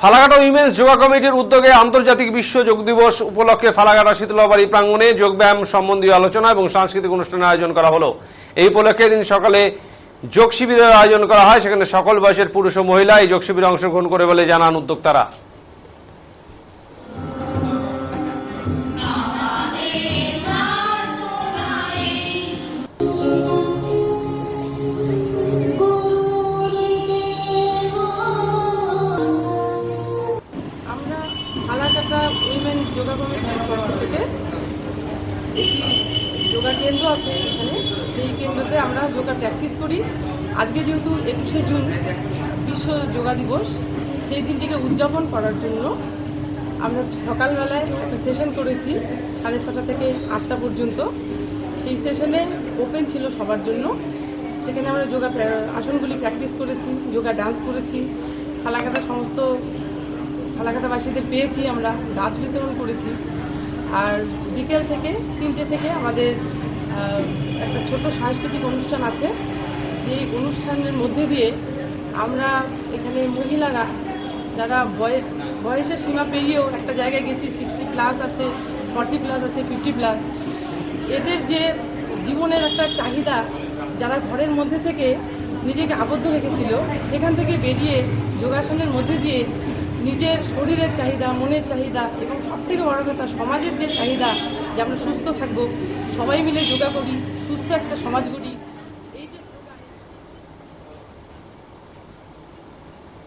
Falakata women's yoga কমিটির উদ্যোগে আন্তর্জাতিক বিশ্ব যোগ দিবস উপলক্ষে ফালাকাটা শীতলাবাড়ি প্রাঙ্গণে যোগব্যায়াম সম্বন্ধীয় আলোচনা এবং সাংস্কৃতিক অনুষ্ঠানের আয়োজন করা হলো। এই উপলক্ষে দিন সকালে যোগ শিবিরের আয়োজন করা হয়। সেখানে সকল বয়সের পুরুষ ও মহিলা এই যোগ শিবিরে অংশগ্রহণ করে বলে জানান উদ্যোক্তারা। ফালাকাটা উইমেন যোগা কমিটির পক্ষ থেকে একটি যোগা কেন্দ্র আছে এখানে। সেই কেন্দ্রতে আমরা যোগা প্র্যাকটিস করি। আজকে যেহেতু একুশে জুন, বিশ্ব যোগা দিবস, সেই দিনটিকে উদযাপন করার জন্য আমরা সকালবেলায় একটা সেশন করেছি, সাড়ে ছটা থেকে আটটা পর্যন্ত। সেই সেশনে ওপেন ছিল সবার জন্য। সেখানে আমরা যোগা আসনগুলি প্র্যাকটিস করেছি যোগা ডান্স করেছি ফালাকাটা সমস্ত ফালাকাটাবাসীদের পেয়েছি, আমরা গাছ বিতরণ করেছি। আর বিকেল থেকে, তিনটে থেকে আমাদের একটা ছোট সাংস্কৃতিক অনুষ্ঠান আছে। যেই অনুষ্ঠানের মধ্যে দিয়ে আমরা এখানে মহিলারা, যারা বয়ে, বয়সের সীমা পেরিয়েও একটা জায়গায় গেছি সিক্সটি প্লাস আছে ফর্টি প্লাস আছে ফিফটি প্লাস এদের যে জীবনের একটা চাহিদা, যারা ঘরের মধ্যে থেকে নিজেকে আবদ্ধ রেখেছিল, সেখান থেকে বেরিয়ে যোগাসনের মধ্যে দিয়ে নিজের শরীরের চাহিদা, মনের চাহিদা এবং সব থেকে বড় কথা, সমাজের যে চাহিদা যে আমরা সুস্থ থাকব, সবাই মিলে যোগা করি, সুস্থ একটা সমাজ গড়ি